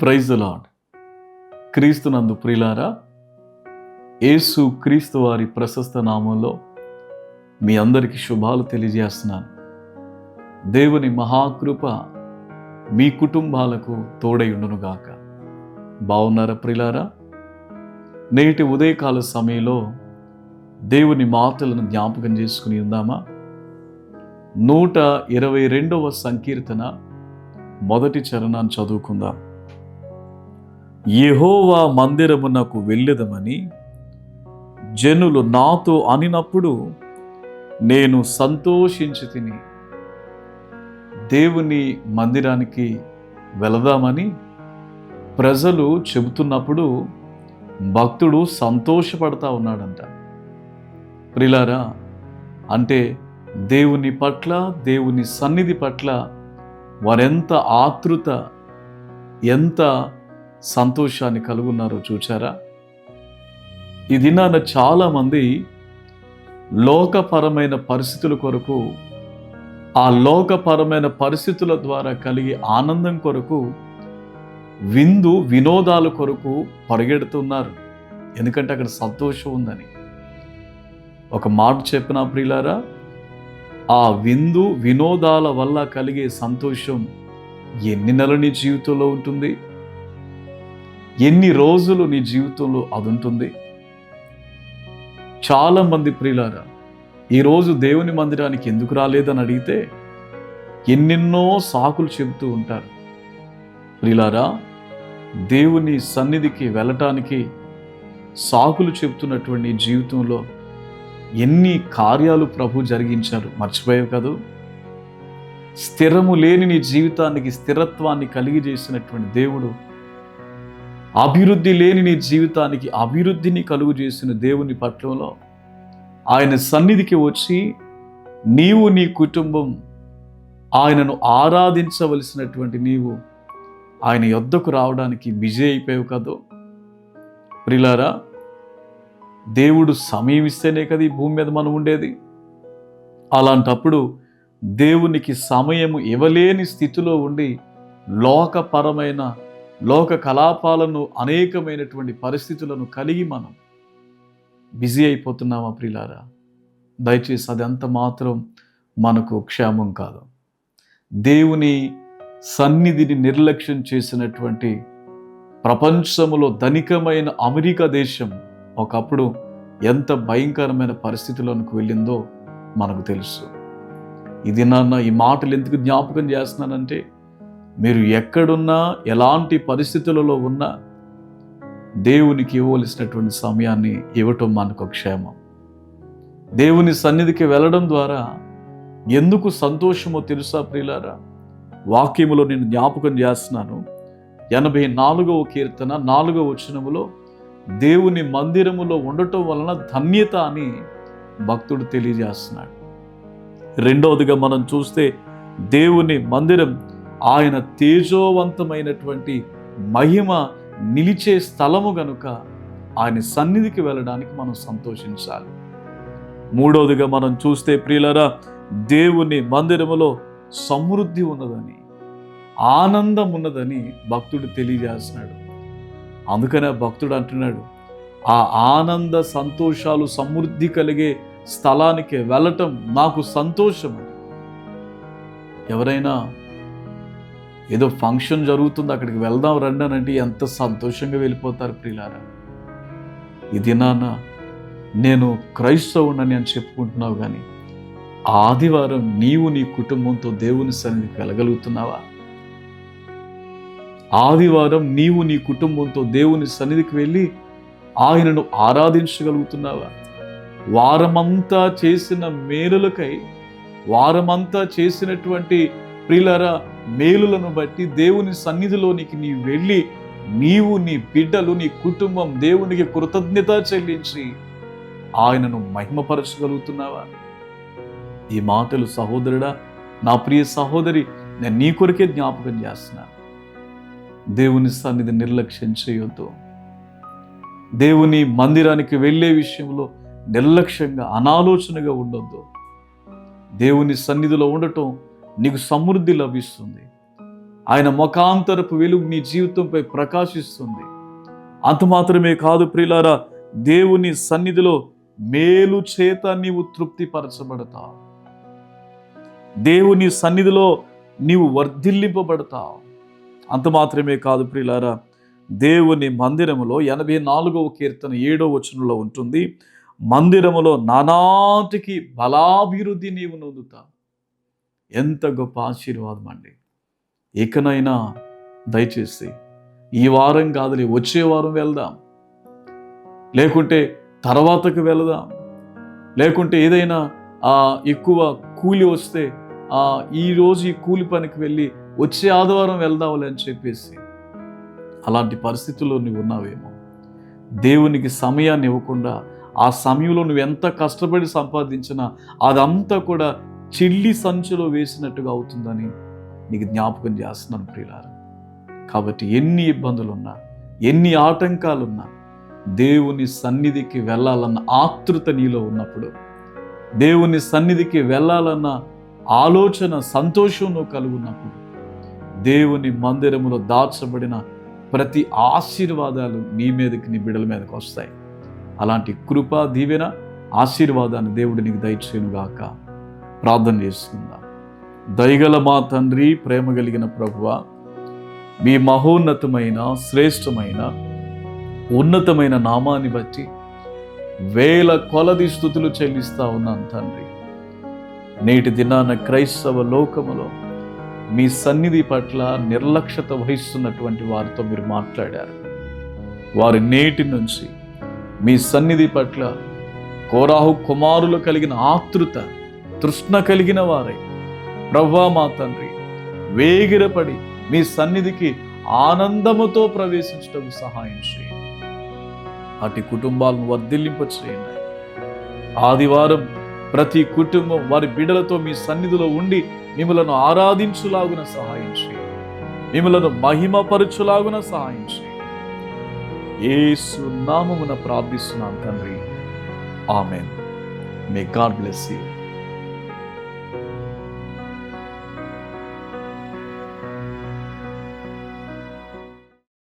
Praise lord క్రీస్తునందు ప్రిలారా యేసు క్రీస్తు వారి ప్రశస్త నామంలో మీ అందరికీ శుభాలు తెలియజేస్తున్నాను. దేవుని మహాకృప మీ కుటుంబాలకు తోడయుండునుగాక బాగున్నారా ప్రిలారా నేటి ఉదయకాల సమయంలో దేవుని మాటలను జ్ఞాపకం చేసుకుని ఉందామా? నూట ఇరవై రెండవ సంకీర్తన మొదటి చరణాన్ని చదువుకుందాం. యహోవా మందిరమునకు వెళ్ళదమని జనులు నాతో అనినప్పుడు నేను సంతోషించి తిని దేవుని మందిరానికి వెళదామని ప్రజలు చెబుతున్నప్పుడు భక్తుడు సంతోషపడతా ఉన్నాడంట. ప్రిలారా అంటే దేవుని పట్ల దేవుని సన్నిధి పట్ల వారెంత ఆతృత ఎంత సంతోషాన్ని కలుగున్నారో చూచారా? ఈ దినాన చాలామంది లోకపరమైన పరిస్థితుల కొరకు ఆ లోకపరమైన పరిస్థితుల ద్వారా కలిగే ఆనందం కొరకు విందు వినోదాల కొరకు పరిగెడుతున్నారు. ఎందుకంటే అక్కడ సంతోషం ఉందని. ఒక మాట చెప్పిన ప్రియులారా ఆ విందు వినోదాల వల్ల కలిగే సంతోషం ఎన్ని నెలలు నీ జీవితంలో ఉంటుంది? ఎన్ని రోజులు నీ జీవితంలో అది ఉంటుంది చాలా మంది ప్రియులారా ఈరోజు దేవుని మందిరానికి ఎందుకు రాలేదని అడిగితే ఎన్నెన్నో సాకులు చెబుతూ ఉంటారు. ప్రియులారా దేవుని సన్నిధికి వెళ్ళటానికి సాకులు చెబుతున్నటువంటి నీ జీవితంలో ఎన్ని కార్యాలు ప్రభు జరిగించారు మర్చిపోయావు కదూ? స్థిరము లేని నీ జీవితానికి స్థిరత్వాన్ని కలిగి చేసినటువంటి దేవుడు అభివృద్ధి లేని నీ జీవితానికి అభివృద్ధిని కలుగు చేసిన దేవుని పట్లంలో ఆయన సన్నిధికి వచ్చి నీవు నీ కుటుంబం ఆయనను ఆరాధించవలసినటువంటి నీవు ఆయన యొద్దకు రావడానికి బిజీ అయిపోయావు కదో? ప్రిలారా దేవుడు సమయం ఇస్తేనే కదా ఈ భూమి మీద మనం ఉండేది. అలాంటప్పుడు దేవునికి సమయము ఇవ్వలేని స్థితిలో ఉండి లోకపరమైన లోక కలాపాలను అనేకమైనటువంటి పరిస్థితులను కలిగి మనం బిజీ అయిపోతున్నామా ప్రిలారా? దయచేసి అదంత మాత్రం మనకు క్షేమం కాదు. దేవుని సన్నిధిని నిర్లక్ష్యం చేసినటువంటి ప్రపంచములో ధనికమైన అమెరికా దేశం ఒకప్పుడు ఎంత భయంకరమైన పరిస్థితులకు వెళ్ళిందో మనకు తెలుసు. ఇది నాన్న ఈ మాటలు ఎందుకు జ్ఞాపకం చేస్తున్నానంటే మీరు ఎక్కడున్నా ఎలాంటి పరిస్థితులలో ఉన్నా దేవునికి ఇవ్వవలసినటువంటి సమయాన్ని ఇవ్వటం మనకు క్షేమం. దేవుని సన్నిధికి వెళ్ళడం ద్వారా ఎందుకు సంతోషమో తెలుసా ప్రియులారా? వాక్యములో నేను జ్ఞాపకం చేస్తున్నాను. ఎనభై నాలుగవ కీర్తన నాలుగవ వచనములో దేవుని మందిరములో ఉండటం వలన ధన్యత అని భక్తుడు తెలియజేస్తున్నాడు. రెండవదిగా మనం చూస్తే దేవుని మందిరం ఆయన తేజోవంతమైనటువంటి మహిమ నిలిచే స్థలము గనుక ఆయన సన్నిధికి వెళ్ళడానికి మనం సంతోషించాలి. మూడవదిగా మనం చూస్తే ప్రియులరా దేవుని మందిరములో సమృద్ధి ఉన్నదని ఆనందం ఉన్నదని భక్తుడు తెలియజేస్తున్నాడు. అందుకనే భక్తుడు అంటున్నాడు ఆ ఆనంద సంతోషాలు సమృద్ధి కలిగే స్థలానికి వెళ్ళటం నాకు సంతోషం ఎవరైనా ఏదో ఫంక్షన్ జరుగుతుంది అక్కడికి వెళ్దాం రండి అని అంటే ఎంత సంతోషంగా వెళ్ళిపోతారు ప్రియులారా. ఇది నాన్న నేను క్రైస్తవునని అని చెప్పుకుంటున్నావు కానీ ఆదివారం నీవు నీ కుటుంబంతో దేవుని సన్నిధికి వెళ్ళగలుగుతున్నావా? ఆదివారం నీవు నీ కుటుంబంతో దేవుని సన్నిధికి వెళ్ళి ఆయనను ఆరాధించగలుగుతున్నావా? వారమంతా చేసిన మేలులకై వారమంతా చేసినటువంటి ప్రియులరా మేలులను బట్టి దేవుని సన్నిధిలోనికి నీ వెళ్ళి నీవు నీ బిడ్డలు నీ కుటుంబం దేవునికి కృతజ్ఞత చెల్లించి ఆయనను మహిమపరచగలుగుతున్నావా? ఈ మాటలు సహోదరుడా నా ప్రియ సహోదరి నేను నీ కొరకే జ్ఞాపకం చేస్తున్నాను దేవుని సన్నిధి నిర్లక్ష్యం చేయొద్దు. దేవుని మందిరానికి వెళ్ళే విషయంలో నిర్లక్ష్యంగా అనాలోచనగా ఉండొద్దు. దేవుని సన్నిధిలో ఉండటం నీకు సమృద్ధి లభిస్తుంది. ఆయన ముఖాంతరపు వెలుగు నీ జీవితంపై ప్రకాశిస్తుంది. అంత మాత్రమే కాదు ప్రియులారా దేవుని సన్నిధిలో మేలు చేత నీవు తృప్తిపరచబడతావు. దేవుని సన్నిధిలో నీవు వర్ధిల్లింపబడతావు. అంత మాత్రమే కాదు ప్రియులారా దేవుని మందిరములో ఎనభై నాలుగవ కీర్తన ఏడవ వచనంలో ఉంటుంది మందిరములో నానాటికి బలాభివృద్ధి నీవు నొందుతావు. ఎంత గొప్ప ఆశీర్వాదం అండి. ఇకనైనా దయచేసి ఈ వారం కాదులే వచ్చే వారం వెళ్దాం. లేకుంటే తర్వాతకు వెళదాం. లేకుంటే ఏదైనా ఎక్కువ కూలి వస్తే ఈరోజు ఈ ఈ కూలి పనికి వెళ్ళి వచ్చే ఆదివారం వెళ్దాంలే అని చెప్పేసి అలాంటి పరిస్థితుల్లో నువ్వు ఉన్నావేమో. దేవునికి సమయాన్ని ఇవ్వకుండా ఆ సమయంలో నువ్వు ఎంత కష్టపడి సంపాదించినా అదంతా కూడా చిల్లి సంచులో వేసినట్టుగా అవుతుందని నీకు జ్ఞాపకం చేస్తున్నాను ప్రియులారా. కాబట్టి ఎన్ని ఇబ్బందులున్నా ఎన్ని ఆటంకాలున్నా దేవుని సన్నిధికి వెళ్ళాలన్న ఆతృత నీలో ఉన్నప్పుడు దేవుని సన్నిధికి వెళ్ళాలన్న ఆలోచన సంతోషంలో కలుగున్నప్పుడు దేవుని మందిరములో దాచబడిన ప్రతి ఆశీర్వాదాలు నీ మీదకి నీ బిడల మీదకి వస్తాయి. అలాంటి కృపా దీవెన ఆశీర్వాదాన్ని దేవుడు నీకు దయచేయునుగాక. ప్రార్థన చేసుకుందాం. దయగల మా తండ్రి ప్రేమ కలిగిన ప్రభువ మీ మహోన్నతమైన శ్రేష్టమైన ఉన్నతమైన నామాన్ని బట్టి వేల కొలది స్థుతులు చెల్లిస్తా ఉన్నాను తండ్రి. నేటి దినాన క్రైస్తవ లోకములో మీ సన్నిధి పట్ల నిర్లక్ష్యత వహిస్తున్నటువంటి వారితో మీరు మాట్లాడారు. వారి నేటి నుంచి మీ సన్నిధి పట్ల కోరాహు కుమారులు కలిగిన ఆతృత తృష్ణ కలిగిన వారే. ప్రవ్వా మా తండ్రి వేగిరపడి మీ సన్నిధికి ఆనందముతో ప్రవేశించడం సహాయం చేయండి. అటు కుటుంబాలను వర్ధిల్లింప చేయండి ఆదివారం ప్రతి కుటుంబం వారి బిడలతో మీ సన్నిధిలో ఉండి మిమ్మలను ఆరాధించులాగున సహాయం చేయండి. మిమ్మలను మహిమపరచులాగున సహాయం చేయండి. ఏసు నామమున ప్రార్థిస్తున్నాను తండ్రి. Amen. May God bless you